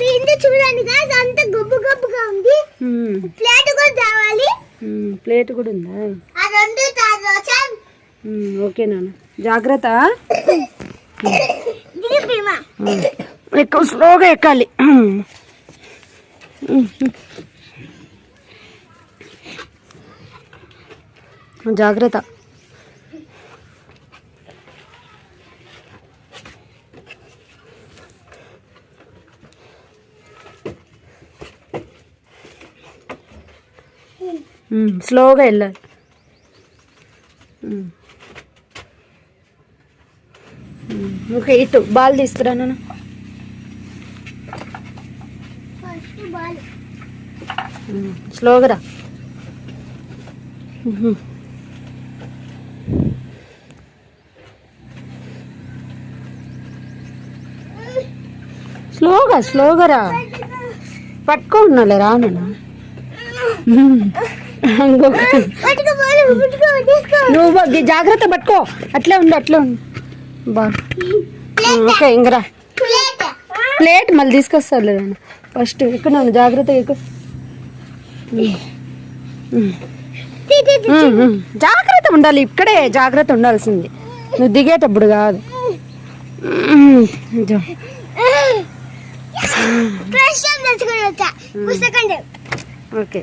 పిండి చూడండి గాయస్ అంత గబ్బు గబ్బుగా ఉంది. ప్లేట్ కూడా ఉమ్, ప్లేట్ కూడా ఉందా? ఆ రెండు ఉమ్, ఓకే నాన్న. జాగ్రత్త. ఎక్కువ స్లోగా ఎక్కాలి. జాగ్రత్త. స్లోగా వెళ్ళాలి. ఒక ఓకే ఇటు బాల్ తీసుకురా నాన్న. స్లోగా రా. స్లోగా స్లోగా రా. పట్టుకో ఉన్నాలే రానన్నా నువ్వు జాగ్రత్త పట్టుకో. అట్లే ఉండు అట్లే ఉండు. బా. ఓకే ఇంకరా ప్లేట్ మళ్ళీ తీసుకొస్తారు లేదన్న ఫస్ట్ ఎక్కువ నన్ను జాగ్రత్త ఎక్కువ. జాగ్రత్త ఉండాలి ఇక్కడే జాగ్రత్త ఉండాల్సింది. నువ్వు దిగేటప్పుడు కాదు. ఓకే.